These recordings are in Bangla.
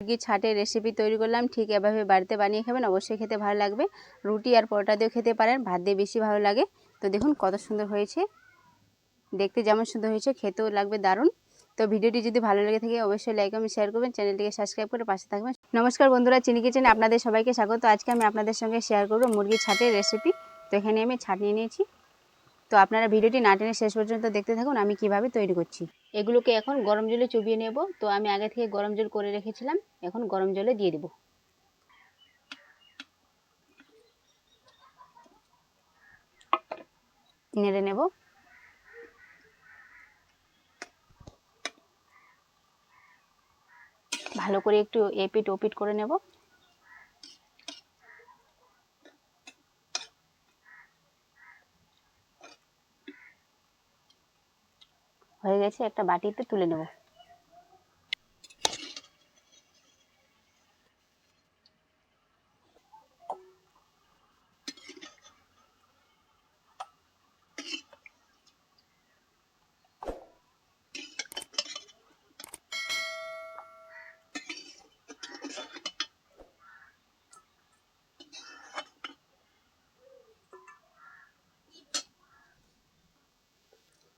মুরগির ছাটের রেসিপি তৈরি করলাম, ঠিক এভাবে বাড়িতে বানিয়ে খাবেন, অবশ্যই খেতে ভালো লাগবে। রুটি আর পরোটা দিয়েও খেতে পারেন, ভাত দিয়ে বেশি ভালো লাগে। তো দেখুন কত সুন্দর হয়েছে। দেখতে যেমন সুন্দর হয়েছে, খেতেও লাগবে দারুণ। তো ভিডিওটি যদি ভালো লেগে থাকে, অবশ্যই লাইক এবং শেয়ার করবেন, চ্যানেলটিকে সাবস্ক্রাইব করে পাশে থাকবেন। নমস্কার বন্ধুরা, চিনি কিচেনে আপনাদের সবাইকে স্বাগত। আজকে আমি আপনাদের সঙ্গে শেয়ার করব মুরগির ছাটের রেসিপি তো এখানে আমি ছাট নিয়ে নিয়েছি। তো আপনারা ভিডিওটি না টেনে শেষ পর্যন্ত দেখতে থাকুন, আমি কীভাবে তৈরি করছি। এগুলোকে এখন গরম জলে চুবিয়ে নেব। তো আমি আগে থেকে গরম জল করে রেখেছিলাম, এখন গরম জলে দিয়ে দেব। নেড়ে নেব। ভালো করে একটু এপিট ওপিট করে নেব। গেছে একটা বাটিতে তুলে নেব।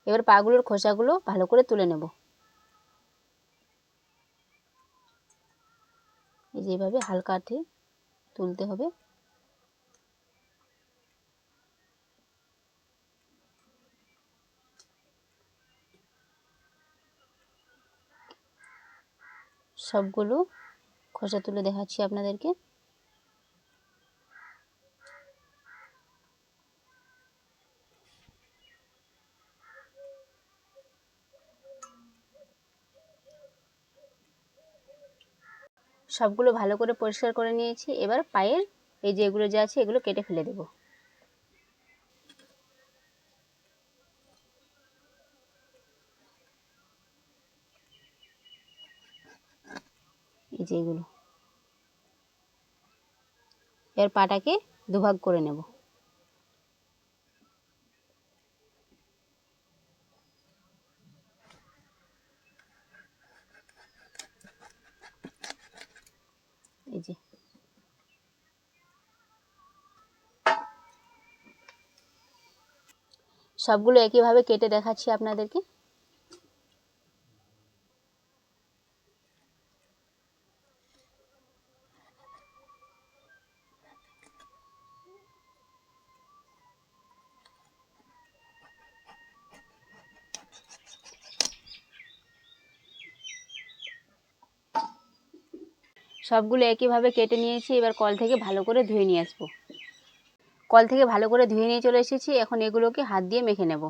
এবার পাগুলোর খোসাগুলো ভালো করে তুলে নেব। এই যে এইভাবে হালকা হাতে তুলতে হবে। সবগুলো খোসা তুলে দেখাচ্ছি আপনাদেরকে। সবগুলো ভালো করে পরিষ্কার করে নিয়েছি। এবার পায়ের এই যে এগুলো যা আছে, এগুলো কেটে ফেলে দেব। এই যে এগুলো। এর পাটাকে দুভাগ করে নেব এই যে সবগুলো একইভাবে কেটে দেখাচ্ছি আপনাদেরকে। সবগুলো একইভাবে কেটে নিয়েছি, এবার কল থেকে ভালো করে ধুয়ে নিয়ে আসব। কল থেকে ভালো করে ধুয়ে নিয়ে চলে এসেছি। এখন এগুলোকে হাত দিয়ে মেখে নেব।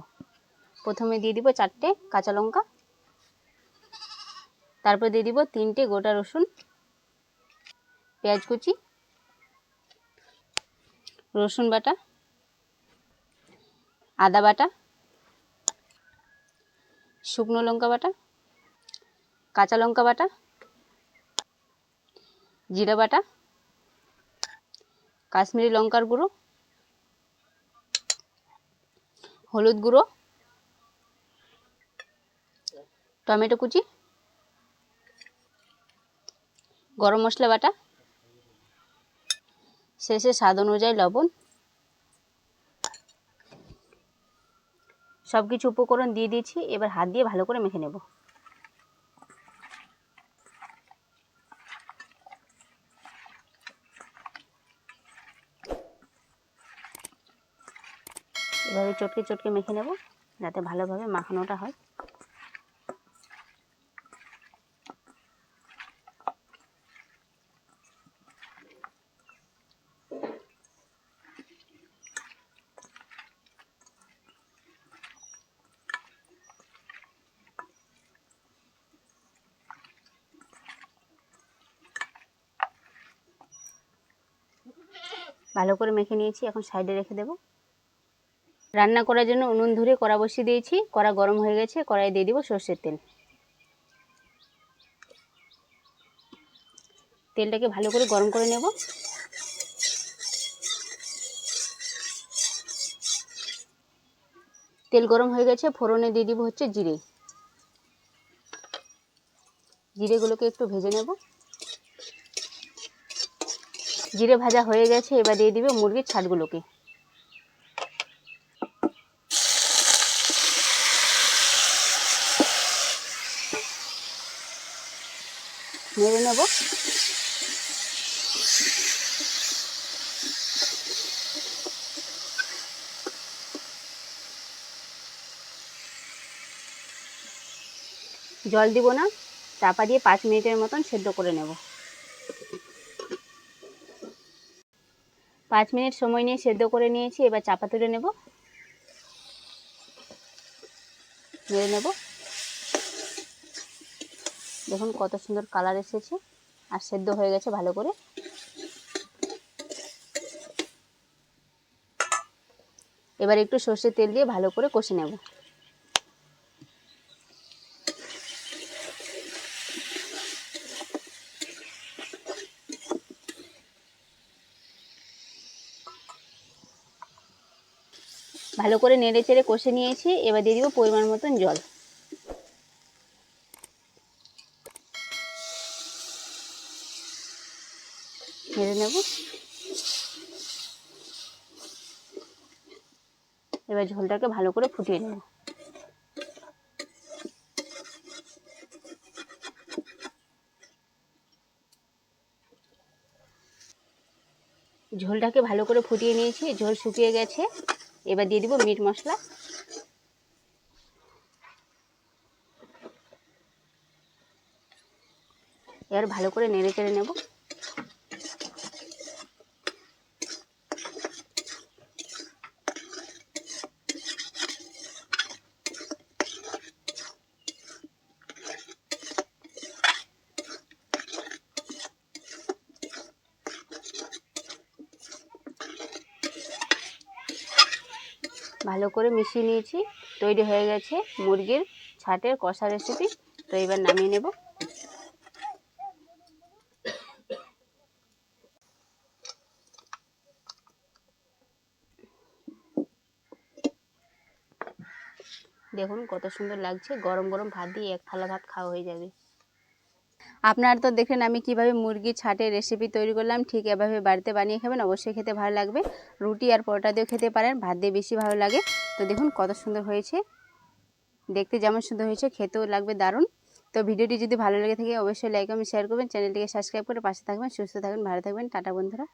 প্রথমে দিয়ে দিব চারটে কাঁচা লঙ্কা। তারপর দিয়ে দিব তিনটে গোটা রসুন, পেঁয়াজ কুচি, রসুন বাটা, আদা বাটা, শুকনো লঙ্কা বাটা, কাঁচা লঙ্কা বাটা, জিরা বাটা, কাশ্মীরি লঙ্কার গুঁড়ো হলুদ গুঁড়ো, টমেটো কুচি, গরম মশলা বাটা শেষে স্বাদ অনুযায়ী লবণ সব কিছু উপকরণ দিয়ে দিয়েছি, এবার হাত দিয়ে ভালো করে মেখে নেব এভাবে চটকে চটকে মেখে নেব, যাতে ভালোভাবে মাখানোটা হয়। ভালো করে মেখে নিয়েছি, এখন সাইডে রেখে দেবো। রান্না করার জন্য উনুন ধরে কড়া বসিয়ে দিয়েছি। কড়া গরম হয়ে গেছে কড়াই দিয়ে দিব সর্ষের তেল। তেলটাকে ভালো করে গরম করে নেব। তেল গরম হয়ে গেছে, ফোড়নে দিয়ে দিব হচ্ছে জিরে। জিরেগুলোকে একটু ভেজে নেব। জিরে ভাজা হয়ে গেছে, এবার দিয়ে দিবে মুরগির ছাটগুলোকে। নেড়ে নেব। জল দিব না, চাপা দিয়ে পাঁচ মিনিটের মতন সেদ্ধ করে নেব। পাঁচ মিনিট সময় নিয়ে সেদ্ধ করে নিয়েছি, এবার চাপা তুলে নেব। নেড়ে নেব। দেখুন কত সুন্দর কালার এসেছে। আর সেদ্ধ হয়ে গেছে ভালো করে। এবার একটু সর্ষের তেল দিয়ে ভালো করে কষে নেব। ভালো করে নেড়ে চেড়ে কষে নিয়েছি। এবার দিয়ে দিব পরিমাণ মতন জল। নেড়ে নেব। এবার ঝোলটাকে ভালো করে ফুটিয়ে নেব। ঝোলটাকে ভালো করে ফুটিয়ে নিয়েছি, ঝোল শুকিয়ে গেছে। এবার দিয়ে দিব মিট মশলা। এবার ভালো করে নেড়ে চেড়ে নেব। ভালো করে মিশিয়ে নিয়েছি। তৈরি হয়ে গেছে মুরগির ছাটের কষা রেসিপি তো এবার নামিয়ে নেব। দেখুন কত সুন্দর লাগছে। গরম গরম ভাত দিয়ে এক থালা ভাত খাওয়া হয়ে যাবে। আপনারা তো দেখেন আমি কীভাবে মুরগি ছাটের রেসিপি তৈরি করলাম, ঠিক এভাবে বাড়িতে বানিয়ে খাবেন, অবশ্যই খেতে ভালো লাগবে। রুটি আর পরোটা দিয়েও খেতে পারেন, ভাত দিয়ে বেশি ভালো লাগে। তো দেখুন কত সুন্দর হয়েছে। দেখতে যেমন সুন্দর হয়েছে, খেতেও লাগবে দারুণ। তো ভিডিওটি যদি ভালো লেগে থাকে, অবশ্যই লাইক আমি শেয়ার করবেন। চ্যানেলটিকে সাবস্ক্রাইব করে পাশে থাকবেন, সুস্থ থাকবেন, ভালো থাকবেন। টাটা বন্ধুরা।